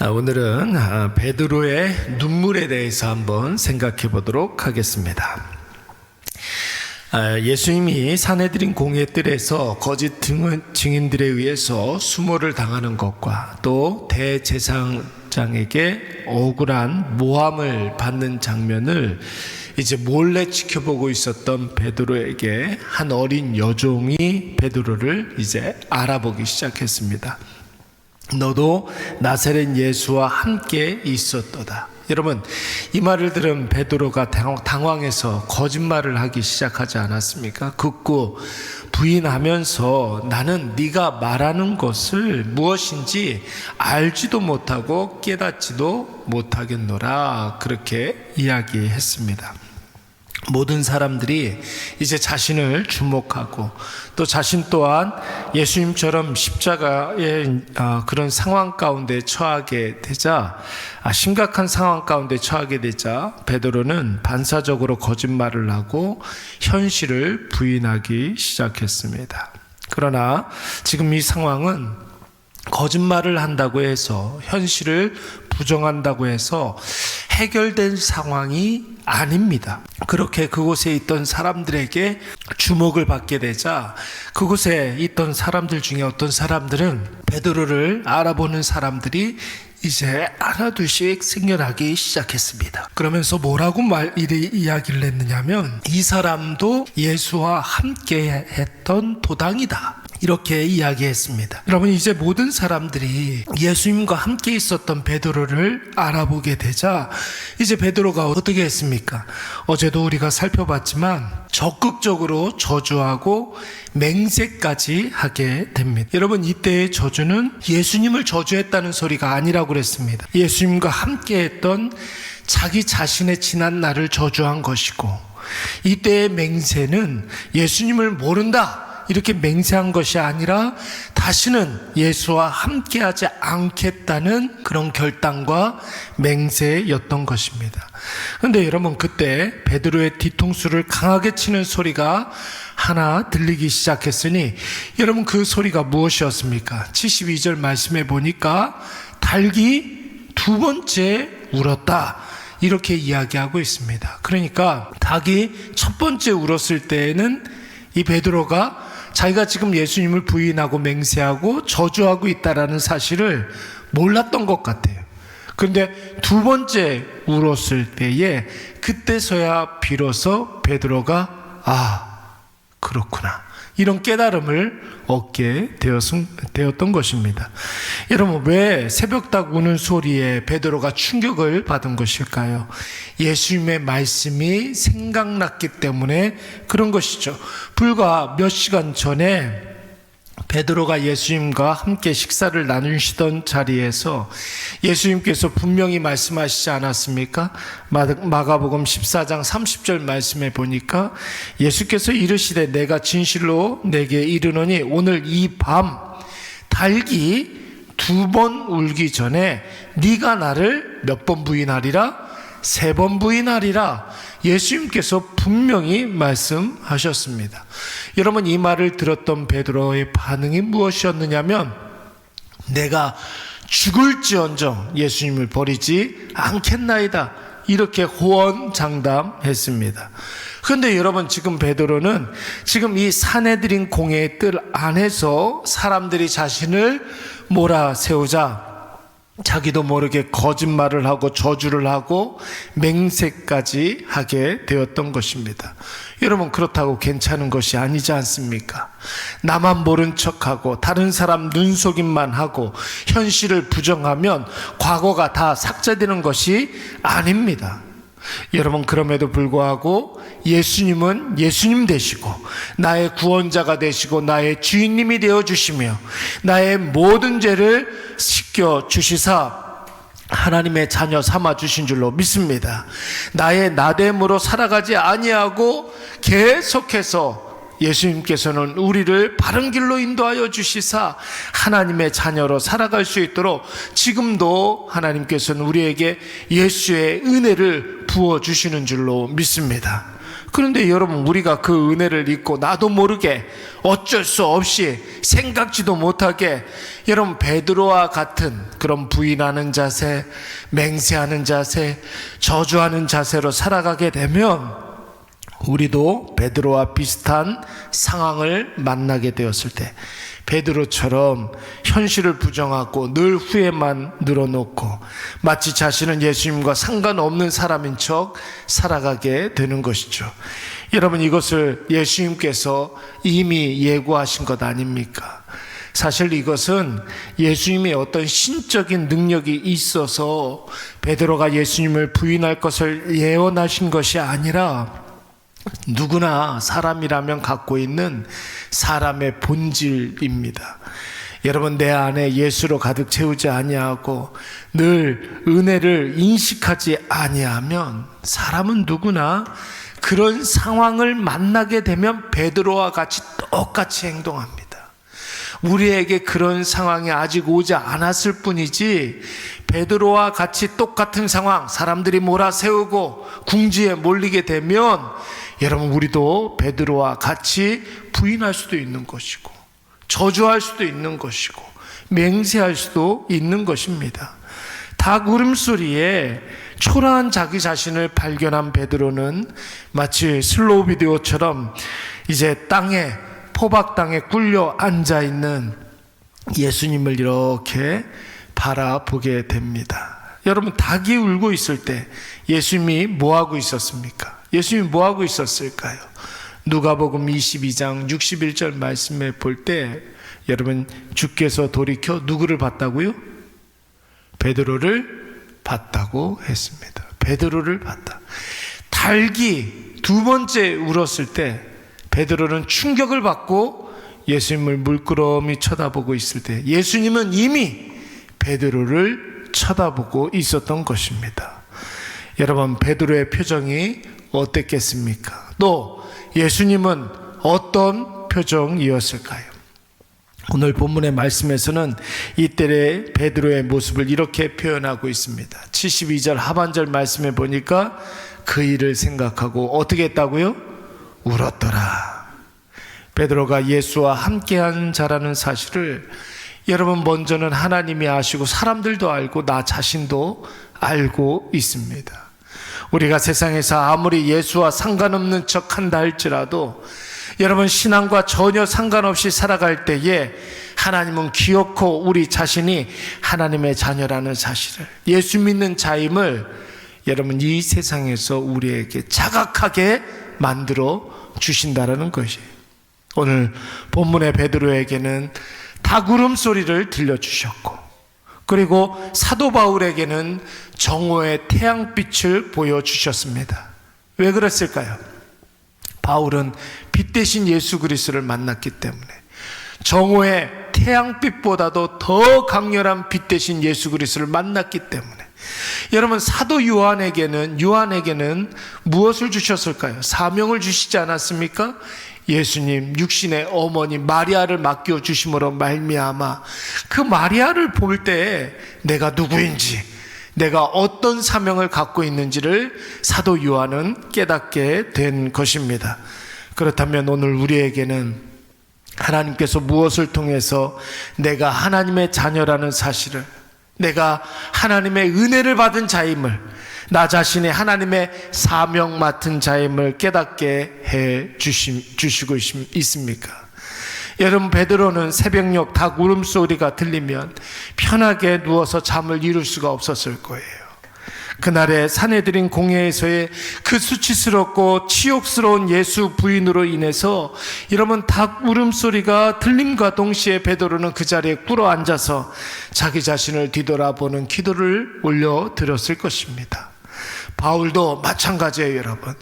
아, 오늘은 아, 베드로의 눈물에 대해서 한번 생각해 보도록 하겠습니다. 아, 예수님이 사내들인 공회 뜰에서 거짓 증인- 증인들에 의해서 수모를 당하는 것과 또 대제사장에게 억울한 모함을 받는 장면을 이제 몰래 지켜보고 있었던 베드로에게 한 어린 여종이 베드로를 이제 알아보기 시작했습니다. 너도 나사렛 예수와 함께 있었도다. 여러분 이 말을 들은 베드로가 당황- 당황해서 거짓말을 하기 시작하지 않았습니까? 극구 부인하면서 나는 네가 말하는 것을 무엇인지 알지도 못하고 깨닫지도 못하겠노라 그렇게 이야기했습니다. 모든 사람들이 이제 자신을 주목하고 또 자신 또한 예수님처럼 십자가의 아, 그런 상황 가운데 처하게 되자 아, 심각한 상황 가운데 처하게 되자 베드로는 반사적으로 거짓말을 하고 현실을 부인하기 시작했습니다. 그러나 지금 이 상황은 거짓말을 한다고 해서 현실을 부정한다고 해서 해결된 상황이 아닙니다. 그렇게 그곳에 있던 사람들에게 주목을 받게 되자 그곳에 있던 사람들 중에 어떤 사람들은 베드로를 알아보는 사람들이 이제 하나둘씩 생겨나기 시작했습니다. 그러면서 뭐라고 말, 이 이야기를 했느냐면 이 사람도 예수와 함께 했던 도당이다. 이렇게 이야기했습니다. 여러분 이제 모든 사람들이 예수님과 함께 있었던 베드로를 알아보게 되자 이제 베드로가 어떻게 했습니까? 어제도 우리가 살펴봤지만 적극적으로 저주하고 맹세까지 하게 됩니다. 여러분 이때의 저주는 예수님을 저주했다는 소리가 아니라고 그랬습니다. 예수님과 함께 했던 자기 자신의 지난 날을 저주한 것이고 이때의 맹세는 예수님을 모른다. 이렇게 맹세한 것이 아니라 다시는 예수와 함께하지 않겠다는 그런 결단과 맹세였던 것입니다. 그런데 여러분 그때 베드로의 뒤통수를 강하게 치는 소리가 하나 들리기 시작했으니 여러분 그 소리가 무엇이었습니까? 72절 말씀에 보니까 닭이 두 번째 울었다. 이렇게 이야기하고 있습니다. 그러니까 닭이 첫 번째 울었을 때에는 이 베드로가 자기가 지금 예수님을 부인하고 맹세하고 저주하고 있다라는 사실을 몰랐던 것 같아요. 그런데 두 번째 울었을 때에 그때서야 비로소 베드로가 아 그렇구나 이런 깨달음을 얻게 되었던 것입니다. 여러분 왜 새벽닭 우는 소리에 베드로가 충격을 받은 것일까요? 예수님의 말씀이 생각났기 때문에 그런 것이죠. 불과 몇 시간 전에 베드로가 예수님과 함께 식사를 나누시던 자리에서 예수님께서 분명히 말씀하시지 않았습니까? 마가복음 14장 30절 말씀에 보니까 예수께서 이르시되 내가 진실로 내게 이르노니 오늘 이밤 닭이 두번 울기 전에 네가 나를 몇 번 부인하리라? 세 번 부인하리라. 예수님께서 분명히 말씀하셨습니다. 여러분 이 말을 들었던 베드로의 반응이 무엇이었느냐면 내가 죽을지언정 예수님을 버리지 않겠나이다. 이렇게 호언장담했습니다. 그런데 여러분 지금 베드로는 지금 이 사내들인 공의 뜰 안에서 사람들이 자신을 몰아세우자 자기도 모르게 거짓말을 하고 저주를 하고 맹세까지 하게 되었던 것입니다. 여러분 그렇다고 괜찮은 것이 아니지 않습니까? 나만 모른 척하고 다른 사람 눈속임만 하고 현실을 부정하면 과거가 다 삭제되는 것이 아닙니다. 여러분 그럼에도 불구하고 예수님은 예수님 되시고 나의 구원자가 되시고 나의 주인님이 되어 주시며 나의 모든 죄를 씻겨 주시사 하나님의 자녀 삼아 주신 줄로 믿습니다. 나의 나됨으로 살아가지 아니하고 계속해서 예수님께서는 우리를 바른 길로 인도하여 주시사 하나님의 자녀로 살아갈 수 있도록 지금도 하나님께서는 우리에게 예수의 은혜를 부어 주시는 줄로 믿습니다. 그런데 여러분 우리가 그 은혜를 잊고 나도 모르게 어쩔 수 없이 생각지도 못하게 여러분 베드로와 같은 그런 부인하는 자세, 맹세하는 자세, 저주하는 자세로 살아가게 되면 우리도 베드로와 비슷한 상황을 만나게 되었을 때 베드로처럼 현실을 부정하고 늘 후회만 늘어놓고 마치 자신은 예수님과 상관없는 사람인 척 살아가게 되는 것이죠. 여러분 이것을 예수님께서 이미 예고하신 것 아닙니까? 사실 이것은 예수님의 어떤 신적인 능력이 있어서 베드로가 예수님을 부인할 것을 예언하신 것이 아니라 누구나 사람이라면 갖고 있는 사람의 본질입니다. 여러분 내 안에 예수로 가득 채우지 아니하고 늘 은혜를 인식하지 아니하면 사람은 누구나 그런 상황을 만나게 되면 베드로와 같이 똑같이 행동합니다. 우리에게 그런 상황이 아직 오지 않았을 뿐이지 베드로와 같이 똑같은 상황 사람들이 몰아세우고 궁지에 몰리게 되면 여러분 우리도 베드로와 같이 부인할 수도 있는 것이고 저주할 수도 있는 것이고 맹세할 수도 있는 것입니다. 닭 울음소리에 초라한 자기 자신을 발견한 베드로는 마치 슬로우 비디오처럼 이제 땅에 포박 땅에 꿀려 앉아 있는 예수님을 이렇게 바라보게 됩니다. 여러분 닭이 울고 있을 때 예수님이 뭐 하고 있었습니까? 예수님이 뭐 하고 있었을까요? 누가복음 22장 61절 말씀에 볼 때 여러분 주께서 돌이켜 누구를 봤다고요? 베드로를 봤다고 했습니다. 베드로를 봤다. 닭이 두 번째 울었을 때 베드로는 충격을 받고 예수님을 물끄러미 쳐다보고 있을 때 예수님은 이미 베드로를 쳐다보고 있었던 것입니다. 여러분 베드로의 표정이 어땠겠습니까? 또 예수님은 어떤 표정이었을까요? 오늘 본문의 말씀에서는 이때의 베드로의 모습을 이렇게 표현하고 있습니다. 72절 하반절 말씀에 보니까 그 일을 생각하고 어떻게 했다고요? 울었더라. 베드로가 예수와 함께한 자라는 사실을 여러분 먼저는 하나님이 아시고 사람들도 알고 나 자신도 알고 있습니다. 우리가 세상에서 아무리 예수와 상관없는 척 한다 할지라도 여러분 신앙과 전혀 상관없이 살아갈 때에 하나님은 기어코 우리 자신이 하나님의 자녀라는 사실을 예수 믿는 자임을 여러분 이 세상에서 우리에게 자각하게 만들어 주신다라는 것이 오늘 본문의 베드로에게는 닭울음 소리를 들려 주셨고 그리고 사도 바울에게는 정오의 태양빛을 보여 주셨습니다. 왜 그랬을까요? 바울은 빛 대신 예수 그리스도를 만났기 때문에 정오의 태양빛보다도 더 강렬한 빛 대신 예수 그리스도를 만났기 때문에 여러분 사도 요한에게는 요한에게는 무엇을 주셨을까요? 사명을 주시지 않았습니까? 예수님 육신의 어머니 마리아를 맡겨 주심으로 말미암아 그 마리아를 볼 때 내가 누구인지 내가 어떤 사명을 갖고 있는지를 사도 요한은 깨닫게 된 것입니다. 그렇다면 오늘 우리에게는 하나님께서 무엇을 통해서 내가 하나님의 자녀라는 사실을 내가 하나님의 은혜를 받은 자임을 나 자신이 하나님의 사명 맡은 자임을 깨닫게 해 주시, 주시고 있습니까? 여러분 베드로는 새벽녘 닭 울음소리가 들리면 편하게 누워서 잠을 이룰 수가 없었을 거예요. 그날의 사내들인 공회에서의 그 수치스럽고 치욕스러운 예수 부인으로 인해서 여러분 닭 울음소리가 들림과 동시에 베드로는 그 자리에 꿇어 앉아서 자기 자신을 뒤돌아보는 기도를 올려 드렸을 것입니다. 바울도 마찬가지예요, 여러분.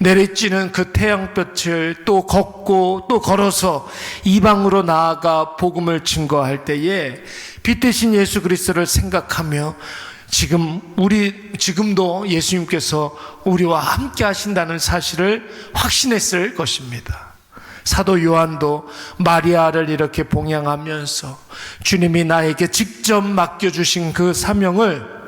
내리쬐는 그 태양볕을 또 걷고 또 걸어서 이방으로 나아가 복음을 증거할 때에 빛 대신 예수 그리스도를 생각하며 지금 우리 지금도 예수님께서 우리와 함께 하신다는 사실을 확신했을 것입니다. 사도 요한도 마리아를 이렇게 봉양하면서 주님이 나에게 직접 맡겨 주신 그 사명을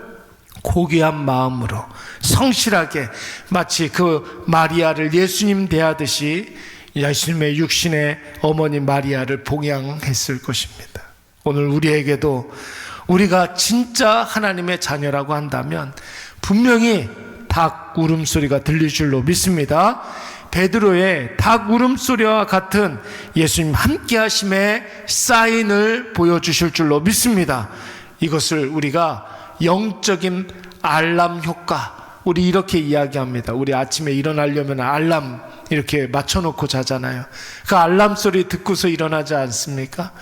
고귀한 마음으로 성실하게 마치 그 마리아를 예수님 대하듯이 예수님의 육신의 어머니 마리아를 봉양했을 것입니다. 오늘 우리에게도 우리가 진짜 하나님의 자녀라고 한다면 분명히 닭 울음소리가 들릴 줄로 믿습니다. 베드로의 닭 울음소리와 같은 예수님 함께 하심의 사인을 보여주실 줄로 믿습니다. 이것을 우리가 영적인 알람 효과, 우리 이렇게 이야기합니다. 우리 아침에 일어나려면 알람 이렇게 맞춰놓고 자잖아요. 그 알람 소리 듣고서 일어나지 않습니까?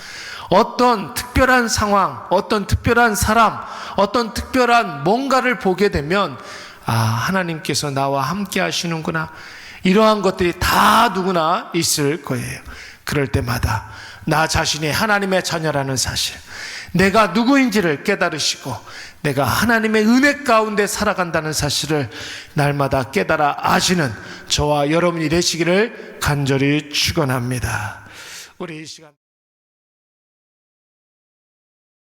어떤 특별한 상황, 어떤 특별한 사람, 어떤 특별한 뭔가를 보게 되면, 아, 하나님께서 나와 함께 하시는구나. 이러한 것들이 다 누구나 있을 거예요. 그럴 때마다 나 자신이 하나님의 자녀라는 사실, 내가 누구인지를 깨달으시고, 내가 하나님의 은혜 가운데 살아간다는 사실을 날마다 깨달아 아시는 저와 여러분이 되시기를 간절히 축원합니다. 우리 이 시간